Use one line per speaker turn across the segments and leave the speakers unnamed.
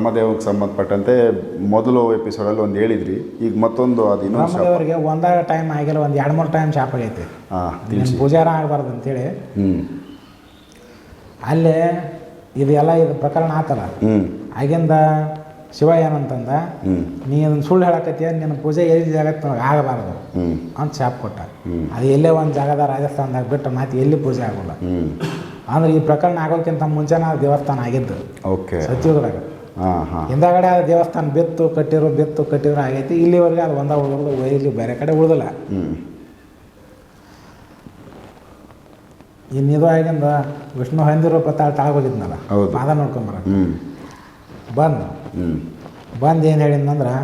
ಬ್ರಹ್ಮದೇವಕ್ಕೆ ಸಂಬಂಧಪಟ್ಟಂತೆ ಮೊದಲು ಎಪಿಸೋಡಲ್ಲಿ ಒಂದು ಹೇಳಿದ್ರಿ. ಈಗ ಮತ್ತೊಂದು ಅದು ಇನ್ನೊಂದು ಶಾಪ.
ಬ್ರಹ್ಮದೇವರಿಗೆ ಒಂದೇ ಟೈಮ್ ಆಗಿಲ್ಲ ಒಂದು ಎರಡು ಮೂರು ಟೈಮ್ ಶಾಪ್ ಆಗೈತಿ.
ಹಾಂ
ನಿನ್ನ
ತಿಳಿಸಿ.
ಪೂಜಾರ ಆಗಬಾರ್ದು ಅಂತೇಳಿ.
ಹ್ಞೂ
ಅಲ್ಲೇ ಇದೆಲ್ಲ ಇದು ಪ್ರಕರಣ ಆತಲ್ಲ.
ಹ್ಞೂ
ಆಗಿಂದ ಶಿವ ಏನಂತಂದ
ಹ್ಞೂ
ನೀ ಅದನ್ನ ಸುಳ್ಳು ಹೇಳಕತ್ತೀಯ ನಿನ್ನ ಪೂಜೆ ಎಲ್ಲಿ ಜಾಗಕ್ಕೆ ಆಗಬಾರ್ದು.
ಹ್ಞೂ
ಅಂತ ಶಾಪ್ ಕೊಟ್ಟ. ಅದು ಎಲ್ಲೇ ಒಂದು ಜಾಗದ ರಾಜಸ್ಥಾನದಾಗ ಬಿಟ್ಟು ಮತ್ತೆ ಎಲ್ಲಿ ಪೂಜೆ ಆಗೋಲ್ಲ.
ಹ್ಞೂ
ಅಂದ್ರೆ ಈ ಪ್ರಕರಣ ಆಗೋಕ್ಕಿಂತ ಮುಂಚೆನೇ ಆ ದೇವಸ್ಥಾನ ಆಗಿದ್ದು.
ಓಕೆ.
ಸತ್ಯುಗದಾಗ
ಹಾಂ ಹಾಂ.
ಹಿಂದಗಡೆ ಆ ದೇವಸ್ಥಾನ ಬಿತ್ತು ಕಟ್ಟಿರೋ ಬಿತ್ತು ಕಟ್ಟಿರೋ ಆಗೈತಿ. ಇಲ್ಲಿವರೆಗೆ ಅದು ಒಂದ ಉಳಿದು ಇಲ್ಲಿ ಬೇರೆ ಕಡೆ ಉಳಿದಿಲ್ಲ.
ಹ್ಞೂ
ಇನ್ನು ಇದು ಆಗಿಂದ ವಿಷ್ಣು ಹಂದಿರೋ ಹೋಗಿದ್ನಲ್ಲ
ಹೌದು.
ಪಾದ ನೋಡ್ಕೊಂಬರ ಬಂದು. ಬಂದು ಏನು ಹೇಳಿದ್ನಂದ್ರೆ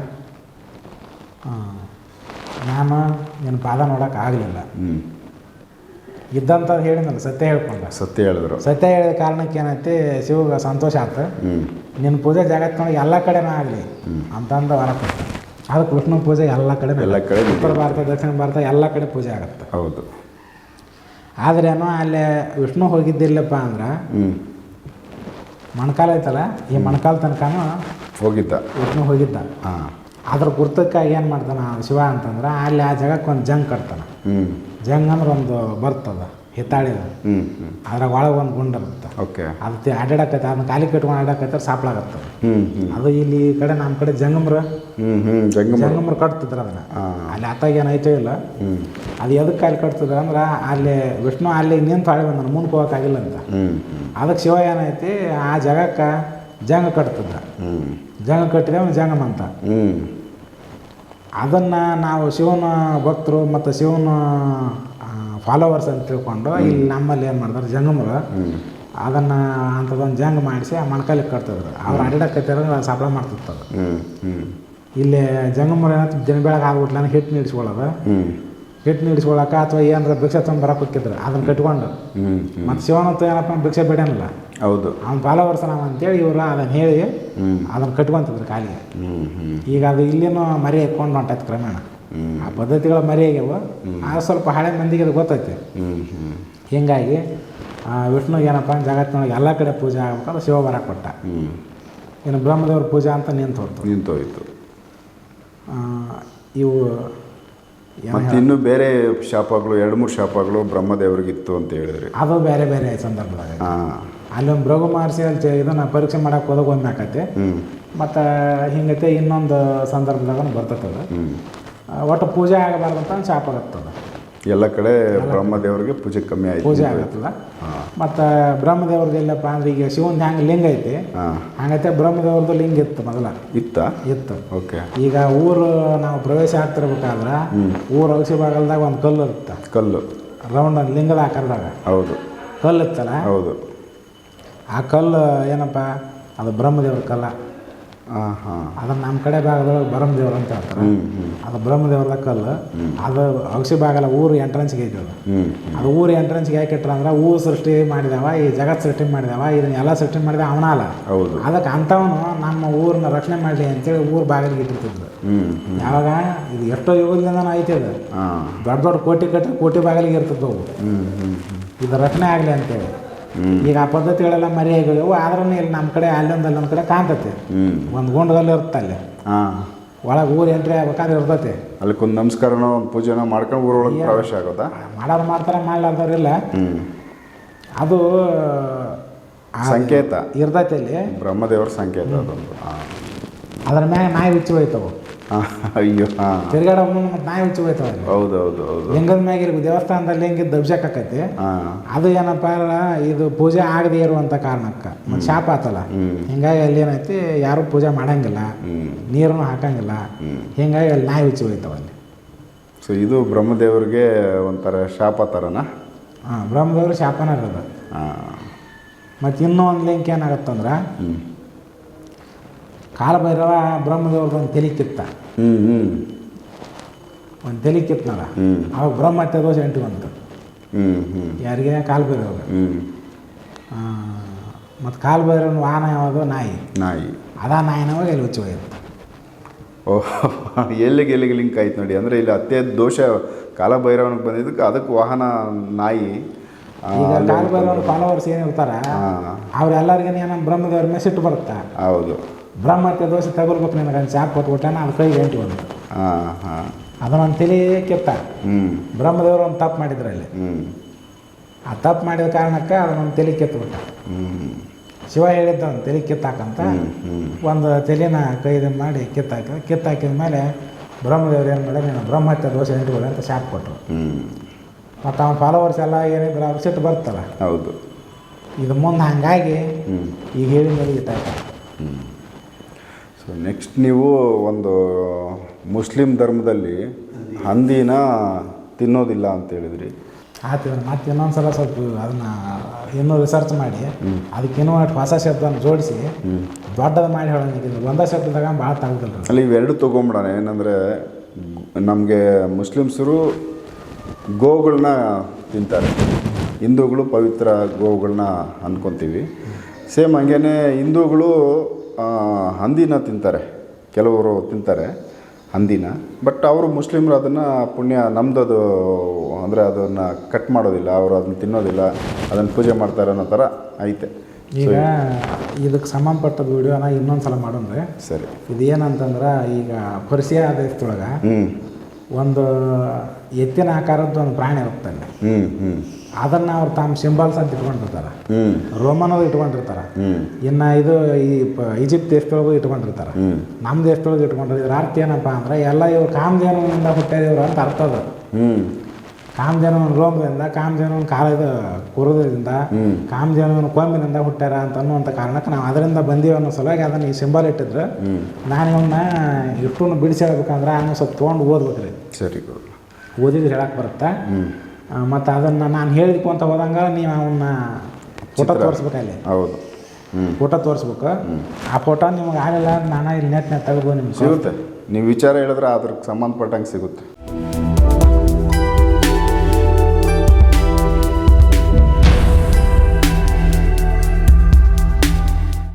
ನಾನು ನಿನ್ನ ಪಾದ ನೋಡೋಕೆ ಆಗಲಿಲ್ಲ. ಇದ್ದಂತ ಹೇಳಿದ್ನಲ್ಲ ಸತ್ಯ ಹೇಳ್ಕೊಂಡ
ಸತ್ಯ ಹೇಳಿದ್ರು.
ಸತ್ಯ ಹೇಳಿದ ಕಾರಣಕ್ಕೆ ಏನೈತಿ ಶಿವಗೆ ಸಂತೋಷ ಆಯ್ತು ನಿನ್ನ ಪೂಜೆ ಜಾಗತ್ಕೊಂಡು ಎಲ್ಲ ಕಡೆನೂ ಆಗಲಿ. ಅಂತಂದು ವರ ಕೊಡ್ತಾರೆ ಅದಕ್ಕೆ ವಿಷ್ಣು ಪೂಜೆ ಎಲ್ಲ ಕಡೆ
ಎಲ್ಲ ಕಡೆ.
ಉತ್ತರ ಭಾರತ ದಕ್ಷಿಣ ಭಾರತ ಎಲ್ಲ ಕಡೆ ಪೂಜೆ ಆಗುತ್ತೆ.
ಹೌದು.
ಆದ್ರೇನು ಅಲ್ಲಿ ವಿಷ್ಣು ಹೋಗಿದ್ದಿಲ್ಲಪ್ಪ ಅಂದ್ರೆ ಮಣ್ಕಾಲ ಐತಲ್ಲ ಈ ಮಣ್ಕಾಲ ತನಕನೂ
ಹೋಗಿದ್ದ.
ವಿಷ್ಣು ಹೋಗಿದ್ದ.
ಹಾಂ.
ಅದ್ರ ಗುರ್ತಕ್ಕಾಗಿ ಏನು ಮಾಡ್ತಾನೆ ಶಿವ ಅಂತಂದ್ರೆ ಅಲ್ಲಿ ಆ ಜಾಗಕ್ಕೆ ಒಂದು ಜಂಗ್ ಕಟ್ತಾನ. ಜಂಗ್ ಅಂದ್ರೆ ಒಂದು ಬರ್ತದ. ಹಿತ್ತಾಳಿದ. ಅದ್ರಾಗ ಒಳಗೆ ಒಂದು ಗುಂಡ್ ಇರುತ್ತೆ
ಓಕೆ.
ಅದು ಅಡ್ಡಾಡಕತ್ತೆ ಅದನ್ನ ಕಾಲಿ ಕಟ್ಕೊಂಡು ಅಡ್ಡಾಕತ್ತೆ ಸಾಪ್ಲಾಗತ್ತೆ ಅದು ಇಲ್ಲಿ ಈ ಕಡೆ ನಮ್ಮ ಕಡೆ ಜಂಗಮ್ರ ಜಂಗಮ್ರ. ಕಟ್ತಿದ್ರು ಅದನ್ನ. ಅಲ್ಲಿ ಆತಾಗ ಏನಾಯ್ತೋ ಇಲ್ಲ.
ಹ್ಞೂ
ಅದು ಎದಕ್ಕೆ ಕಾಲಿ ಕಟ್ತಿದ್ರು ಅಂದ್ರೆ ಅಲ್ಲಿ ವಿಷ್ಣು ಅಲ್ಲಿ ನಿಂತು ಹೊಳೆ ಬಂದ ಮುಂದೆ ಹೋಗೋಕ್ಕಾಗಿಲ್ಲ ಅಂತ. ಅದಕ್ಕೆ ಶಿವ ಏನೈತಿ ಆ ಜಾಗಕ್ಕೆ ಜಂಗ ಕಟ್ತಿದ್ದ ಜಂಗ ಕಟ್ಟಿದೆ ಅವ್ನ ಜಂಗಮ್ ಅಂತ. ಅದನ್ನು ನಾವು ಶಿವನ ಭಕ್ತರು ಮತ್ತು ಶಿವನ ಫಾಲೋವರ್ಸ್ ಅಂತ ತಿಳ್ಕೊಂಡು ಇಲ್ಲಿ ನಮ್ಮಲ್ಲಿ ಏನು ಮಾಡ್ತಾರೆ ಜಂಗಮರು? ಅದನ್ನು ಅಂಥದ್ದೊಂದು ಜಂಗ ಮಾಡಿಸಿ ಆ ಮಣ್ಕಾಲಿಗೆ ಕಟ್ತಿದ್ರು. ಅವ್ರು ಅಡಿಡಕ್ಕೆ ಸಪ್ಲೈ ಮಾಡ್ತಿರ್ತದೆ
ಹ್ಞೂ
ಇಲ್ಲಿ ಜಂಗಮರ ಏನಾಯ್ತು ದಿನ ಬೆಳಗ್ಗೆ ಆಗ್ಬಿಟ್ಲ ಹಿಟ್ಟು ನೀಡಿಸ್ಕೊಳ್ಳೋದು. ಹಿಟ್ಟು ನೀಡಿಸ್ಕೊಳಕ ಅಥವಾ ಏನಾರ ಭಿಕ್ಷೆ ತೊಗೊಂಡು ಬರಕ್ಕೆ ಹೋಗಿದ್ರು ಅದನ್ನ ಕಟ್ಕೊಂಡು. ಮತ್ತು ಶಿವನಂತ ಏನಪ್ಪ ಭಿಕ್ಷೆ ಬೇಡನಲ್ಲ.
ಹೌದು.
ಅವ್ನ ಫಾಲೋವರ್ಸ್ ನಾವು ಅಂತೇಳಿ ಇವರು ಅದನ್ನು ಹೇಳಿ ಅದನ್ನ ಕಟ್ಕೊಂತಿದ್ರು ಕಾಲಿಗೆ. ಈಗ ಅದು ಇಲ್ಲಿನೂ ಮರಿ ಹಾಕ್ಕೊಂಡು ಹೊಂಟೈತೆ ಕ್ರಮೇಣ. ಆ ಪದ್ಧತಿಗಳ ಮರೆಯಾಗ್ಯವ ಆ ಸ್ವಲ್ಪ ಹಳೆ ಮಂದಿಗೆ ಅದು ಗೊತ್ತೈತೆ. ಹೀಗಾಗಿ ಆ ವಿಷ್ಣುಗೆ ಏನಪ್ಪ ಜಗತ್ತಿನೊಳಗೆ ಎಲ್ಲ ಕಡೆ ಪೂಜೆ ಆಗ್ಬೇಕಂದ್ರೆ ಶಿವ ಬರ ಕೊಟ್ಟ. ಇನ್ನು ಬ್ರಹ್ಮದೇವ್ರ ಪೂಜೆ ಅಂತ ನಿಂತು ಹೋಯ್ತು
ನಿಂತು
ಹೋಯ್ತು ಇವು
ಮತ್ತೆ ಇನ್ನೂ ಬೇರೆ ಶಾಪಗಳು ಎರಡು ಮೂರು ಶಾಪಗಳು ಬ್ರಹ್ಮದೇವರಿಗಿತ್ತು ಅಂತ ಹೇಳಿದ್ರಿ.
ಅದು ಬೇರೆ ಬೇರೆ ಸಂದರ್ಭದಾಗ ಅಲ್ಲೊಂದು ಭೃಗು ಮಹರ್ಷಿ ಅಲ್ಲಿ ಇದನ್ನು ಪರೀಕ್ಷೆ ಮಾಡಕ್ಕೆ ಹೋದಾಗ ಒಂದ್ ಆಕತಿ ಮತ್ತು ಹಿಂಗೈತೆ ಇನ್ನೊಂದು ಸಂದರ್ಭದಾಗ ಆ, ಒಟ್ಟು ಪೂಜೆ ಆಗಬಾರ್ದು ಅಂತ ಶಾಪ ಆಗತ್ತದ
ಎಲ್ಲ ಕಡೆ ಬ್ರಹ್ಮದೇವರಿಗೆ ಪೂಜೆ ಕಮ್ಮಿ ಆಯ್ತು.
ಪೂಜೆ ಆಗತ್ತದ. ಮತ್ತೆ ಬ್ರಹ್ಮದೇವ್ರದ್ದು ಎಲ್ಲಪ್ಪ ಅಂದ್ರೆ ಈಗ ಶಿವನ್ ಹ್ಯಾಂಗ ಲಿಂಗ ಐತಿ. ಹಂಗೈತೆ ಬ್ರಹ್ಮದೇವ್ರದ್ದು ಲಿಂಗ ಇತ್ತು ಮೊದಲ.
ಇತ್ತ?
ಇತ್ತು.
ಓಕೆ.
ಈಗ ಊರು ನಾವು ಪ್ರವೇಶ ಆಗ್ತಿರ್ಬೇಕಾದ್ರೆ ಊರು ಔಷಧಿ ಭಾಗದಾಗ ಒಂದು ಕಲ್ಲು ಇರುತ್ತೆ
ಕಲ್ಲು.
ರೌಂಡ್ ಲಿಂಗದ ಆಕಾರದಾಗ.
ಹೌದು.
ಕಲ್ಲು ಇತ್ತಲ್ಲ?
ಹೌದು.
ಆ ಕಲ್ಲು ಏನಪ್ಪ? ಅದು ಬ್ರಹ್ಮದೇವ್ರ ಕಲ್ಲ. ಅದನ್ನು ನಮ್ಮ ಕಡೆ ಭಾಗದೊಳಗೆ ಬ್ರಹ್ಮದೇವ್ರು ಅಂತ ಹೇಳ್ತಾರೆ. ಅದು ಬ್ರಹ್ಮದೇವ್ರದ ಕಲ್ಲು. ಅದು ಔಷಧಿ ಭಾಗಲ್ಲ ಊರು ಎಂಟ್ರೆನ್ಸ್ಗೆ ಐತಿ ಅದು. ಅದು ಊರು ಎಂಟ್ರೆನ್ಸ್ಗೆ ಯಾಕೆ ಇಟ್ರ ಅಂದ್ರೆ ಊರು ಸೃಷ್ಟಿ ಮಾಡಿದವ ಈ ಜಗತ್ ಸೃಷ್ಟಿ ಮಾಡಿದವ ಇದನ್ನ ಎಲ್ಲ ಸೃಷ್ಟಿ ಮಾಡಿದ ಅವನ ಅಲ್ಲ. ಅದಕ್ಕೆ ಅಂಥವನು ನಮ್ಮ ಊರನ್ನ ರಕ್ಷಣೆ ಮಾಡಲಿ ಅಂತೇಳಿ ಊರು ಬಾಗಿಲಿಗೆ ಇಟ್ಟಿರ್ತಿದ್ರು ಯಾವಾಗ? ಇದು ಎಷ್ಟೋ ಯುಗದಿಂದ ಐತಿ ಅದು. ದೊಡ್ಡ ದೊಡ್ಡ ಕೋಟಿ ಕಟ್ಟಿ ಕೋಟಿ ಬಾಗಿಲಿಗೆ ಇರ್ತಿದ್ದವು ಇದು ರಕ್ಷಣೆ ಆಗಲಿ ಅಂತೇಳಿ. ಈಗ ಆ ಪದ್ಧತಿಗಳೆಲ್ಲ ಮರೆಯಾಗಿವೆ ಆದ್ರೂ ಇಲ್ಲಿ ನಮ್ಮ ಕಡೆ ಅಲ್ಲೊಂದು ಅಲ್ಲೊಂದು ಕಡೆ ಕಾಣ್ತೈತಿ. ಒಂದು ಗುಂಡದಲ್ಲಿ ಇರ್ತಲ್ಲಿ ಅಲ್ಲಿ.
ಹಾಂ.
ಒಳಗೆ ಊರು ಎಂಟ್ರಿ ಆಗ್ಬೇಕಾದ್ರೆ ಇರ್ತೈತಿ.
ಒಂದು ನಮಸ್ಕಾರನೋ ಒಂದು ಪೂಜೆನೋ ಮಾಡ್ಕೊಂಡು ಊರೊಳಗೆ ಪ್ರವೇಶ ಆಗೋದಾ
ಮಾಡೋರು ಮಾಡ್ತಾರೆ ಮಾಡ್ಲಾರ್ದವ್ರಿಲ್ಲ. ಅದು ಆ
ಸಂಕೇತ.
ಇರ್ತೈತಿ ಅಲ್ಲಿ.
ಬ್ರಹ್ಮದೇವರ ಸಂಕೇತ ಅದೊಂದು.
ಅದ್ರ ಮ್ಯಾಗ ನಾಯಿ ಹುಚ್ಚಿ ಹೋಯ್ತವು.
ಅಯ್ಯೋ ಹಾಂ.
ತಿರ್ಗಾಡೋ ಮತ್ತೆ ನಾಯಿ ಹುಚ್ಚಿ ಹೋಯ್ತಾವ ಅಲ್ಲಿ.
ಹೌದು.
ಲಿಂಗದ ಮ್ಯಾಗ ಇರ್ಬೇಕು ದೇವಸ್ಥಾನದಲ್ಲಿ ಅಭಿಷೇಕ ಆಕೈತಿ ಅದು ಏನಪ್ಪ ಇದು ಪೂಜೆ ಆಗದೆ ಇರುವಂಥ ಕಾರಣಕ್ಕೆ. ಮತ್ತು ಶಾಪ ಆತಲ್ಲ. ಹಿಂಗಾಗಿ ಅಲ್ಲಿ ಏನೈತಿ ಯಾರು ಪೂಜೆ ಮಾಡಂಗಿಲ್ಲ ನೀರನ್ನು ಹಾಕಂಗಿಲ್ಲ ಹಿಂಗಾಗಿ ಅಲ್ಲಿ ನಾಯಿ ಹುಚ್ಚಿ ಹೋಯ್ತವ ಅಲ್ಲಿ.
ಸೊ ಇದು ಬ್ರಹ್ಮದೇವರಿಗೆ ಒಂಥರ ಶಾಪ ಥರನಾ
ಹಾಂ ಬ್ರಹ್ಮದೇವ್ರ ಶಾಪನ ಇರೋದು
ಹಾಂ.
ಮತ್ತು ಇನ್ನೂ ಒಂದು ಲಿಂಕ್ ಏನಾಗತ್ತಂದ್ರೆ ಕಾಲಭೈರವ ಬ್ರಹ್ಮದೇವ್ರದ್ದು ಒಂದು ತೆಲಿ ಕಿತ್ತ.
ಹ್ಞೂ ಹ್ಞೂ
ಒಂದು ತಲೆ
ಕಿತ್ತನಲ್ಲ
ಅವಾಗ ಬ್ರಹ್ಮತ್ಯ ದೋಷ ಎಂಟು ಬಂತು.
ಹ್ಞೂ ಹ್ಞೂ
ಯಾರಿಗೆ?
ಕಾಲಭೈರವ
ಮತ್ತು ಕಾಲಭೈರವನ ವಾಹನ ಯಾವುದು ನಾಯಿ.
ನಾಯಿ.
ಅದಾ ನಾಯಿನವಾಗ ಎಲ್ಲಿ ಹುಚ್ಚಿ ಹೋಗಿತ್ತು
ಓಹ್ ಎಲ್ಲಿಗೆ ಎಲ್ಲಿಗೆ ಲಿಂಕ್ ಆಯ್ತು ನೋಡಿ. ಅಂದರೆ ಇಲ್ಲಿ ಅತ್ಯ ದೋಷ ಕಾಲಭೈರವನಿಗೆ ಬಂದಿದ್ದಕ್ಕೆ ಅದಕ್ಕೆ ವಾಹನ ನಾಯಿ
ಈಗ ಕಾಲಭೈರವನ ಫಾಲೋವರ್ಸ್ ಏನಿರ್ತಾರೆ ಅವ್ರೆಲ್ಲರಿಗೂ ಏನೋ ಬ್ರಹ್ಮದೇವ್ರ ಮೇಲೆ ಸಿಟ್ಟು ಬರುತ್ತೆ?
ಹೌದು.
ಬ್ರಹ್ಮತ್ಯ ದೋಷ ತಗೊಳ್ಬೇಕು ನಿನಗೆ ಅಂತ ಶಾಪ್ ಕೊಟ್ಬಿಟ್ಟಾನ ಅದು ಕೈ ಎಂಟು ಒಂದು
ಹಾಂ ಹಾಂ
ತಲೆ ಕೆತ್ತ ಬ್ರಹ್ಮದೇವರು ಒಂದು ತಪ್ಪು ಮಾಡಿದ್ರು ಅಲ್ಲಿ. ಆ ತಪ್ಪು ಮಾಡಿದ ಕಾರಣಕ್ಕೆ ಅದನ್ನೊಂದು ತಲೆ ಕೆತ್ತಬಿಟ್ಟ ಶಿವ ಹೇಳಿದ್ದ ಒಂದು ತಲೆ ಕಿತ್ತಾಕಂತ ಒಂದು ತಲೆನ ಕೈದು ಮಾಡಿ ಕಿತ್ತಾಕ ಕಿತ್ತಾಕಿದ ಮೇಲೆ ಬ್ರಹ್ಮದೇವ್ರು ಏನು ಮಾಡಿ ನೀನು ಬ್ರಹ್ಮತ್ಯ ದೋಷ ಎಂಟುಗಳು ಅಂತ ಶಾಪ್ ಕೊಟ್ಟರು ಮತ್ತು ಅವನ ಫಾಲೋವರ್ಸ್ ಎಲ್ಲ ಏನಿದ್ರು ಅವ್ರು ಸಿಟ್ಟು ಬರ್ತಲ್ಲ.
ಹೌದು.
ಇದು ಮುಂದೆ ಹಂಗಾಗಿ ಈಗ ಹೇಳಿ ಮೇಲೆ
ಸೊ ನೆಕ್ಸ್ಟ್ ನೀವು ಒಂದು ಮುಸ್ಲಿಂ ಧರ್ಮದಲ್ಲಿ ಹಂದಿನ ತಿನ್ನೋದಿಲ್ಲ ಅಂತ ಹೇಳಿದ್ರಿ.
ಆಯ್ತು ಮತ್ತೆ ಇನ್ನೊಂದ್ಸಲ ಸ್ವಲ್ಪ ಅದನ್ನ ಇನ್ನೂ ರಿಸರ್ಚ್ ಮಾಡಿ ಅದಕ್ಕೆ ಇನ್ನೂ ಅಷ್ಟು ಹೊಸ ಶಬ್ದನ ಜೋಡಿಸಿ ದೊಡ್ಡದು ಮಾಡಿ ಹೇಳೋದಿಲ್ಲ ಒಂದೇ ಶಬ್ದದಾಗ ಭಾಳ ತಗೋದಿಲ್ಲ
ಅಲ್ಲಿ ಇವೆರಡು ತೊಗೊಂಬಿಡೋಣ. ಏನಂದರೆ ನಮಗೆ ಮುಸ್ಲಿಮ್ಸರು ಗೋಗಳನ್ನ ತಿಂತಾರೆ. ಹಿಂದೂಗಳು ಪವಿತ್ರ ಗೋವುಗಳನ್ನ ಅಂದ್ಕೊತೀವಿ ಸೇಮ್ ಹಂಗೇ ಹಿಂದೂಗಳು ಹಂದಿನ ತಿಂತಾರೆ. ಕೆಲವರು ತಿಂತಾರೆ ಹಂದಿನ. ಬಟ್ ಅವರು ಮುಸ್ಲಿಮರು ಅದನ್ನು ಪುಣ್ಯ ನಮ್ಮದದು ಅಂದರೆ ಅದನ್ನು ಕಟ್ ಮಾಡೋದಿಲ್ಲ ಅವರು ಅದನ್ನು ತಿನ್ನೋದಿಲ್ಲ ಅದನ್ನು ಪೂಜೆ ಮಾಡ್ತಾರೆ ಅನ್ನೋ ಥರ ಐತೆ.
ಈಗ ಇದಕ್ಕೆ ಸಂಬಂಧಪಟ್ಟ ವಿಡಿಯೋನ ಇನ್ನೊಂದು ಸಲ ಮಾಡೋಣ್ರಿ
ಸರಿ.
ಇದು ಏನಂತಂದ್ರೆ ಈಗ ಪರ್ಸಿಯಾ ದೇಶದೊಳಗೆ
ಹ್ಞೂ
ಒಂದು ಎತ್ತಿನ ಆಕಾರದ್ದು ಒಂದು ಪ್ರಾಣಿ ಇರುತ್ತೆ
ಹ್ಞೂ ಹ್ಞೂ
ಅದನ್ನು ಅವ್ರು ತಮ್ಮ ಸಿಂಬಲ್ಸ್ ಅಂತ ಇಟ್ಕೊಂಡಿರ್ತಾರೆ. ರೋಮನದು ಇಟ್ಕೊಂಡಿರ್ತಾರ. ಇನ್ನ ಇದು ಈ ಈಜಿಪ್ಟ್ ದೇಶದೊಳಗೂ ಇಟ್ಕೊಂಡಿರ್ತಾರ. ನಮ್ಮ ದೇಶದೊಳಗೆ ಇಟ್ಕೊಂಡ್ರೆ ಇದ್ರ ಅರ್ಥ ಏನಪ್ಪ ಅಂದ್ರೆ ಎಲ್ಲ ಇವ್ರು ಕಾಮಧೇನುವಿನಿಂದ ಹುಟ್ಟ್ಯಾರ ಇವ್ರು ಅಂತ ಅರ್ಥ ಅದು. ಕಾಮಧೇನುವಿನ ರೋಮದಿಂದ ಕಾಮಧೇನುವಿನ ಕಾಲದ ಕುರುದಿಂದ. ಕಾಮಧೇನುವಿನ ಕೊಂಬಿನಿಂದ ಹುಟ್ಟ್ಯಾರ ಅಂತ ಅನ್ನುವಂಥ ಕಾರಣಕ್ಕೆ ನಾವು ಅದರಿಂದ ಬಂದೀವಿ ಅನ್ನೋ ಸಲುವಾಗಿ ಅದನ್ನು ಈ ಸಿಂಬಲ್ ಇಟ್ಟಿದ್ರು. ನಾನು ಇವನ್ನ ಇಟ್ಟು ಬಿಡಿಸಿ ಹೇಳ್ಬೇಕಂದ್ರೆ ನಾನು ಸ್ವಲ್ಪ ತೊಗೊಂಡು ಓದ್ಬೇಕ್ರಿ.
ಸರಿ
ಓದಿದ್ರೆ ಹೇಳಕ್ಕೆ ಬರುತ್ತಾ? ಮತ್ತು ಅದನ್ನು ನಾನು ಹೇಳಿದ್ಕು ಅಂತ ಹೋದಂಗೆ ನೀವು ಅವನ್ನ ಫೋಟೋ
ತೋರಿಸ್ಬೇಕು
ತೋರಿಸ್ಬೇಕಲ್ಲಿ
ಹೌದು.
ಫೋಟೋ ತೋರಿಸ್ಬೇಕು. ಆ ಫೋಟೋ ನಿಮ್ಗೆ ಆಗಲ್ಲ ನಾನು ಇಲ್ಲಿ ನೆಟ್ನಾಗ ತೆಗೆದು ನಿಮ್ಗೆ.
ಸಿಗುತ್ತೆ. ನೀವು ವಿಚಾರ ಹೇಳಿದ್ರೆ ಅದ್ರಿಗೆ ಸಂಬಂಧಪಟ್ಟಂಗೆ ಸಿಗುತ್ತೆ.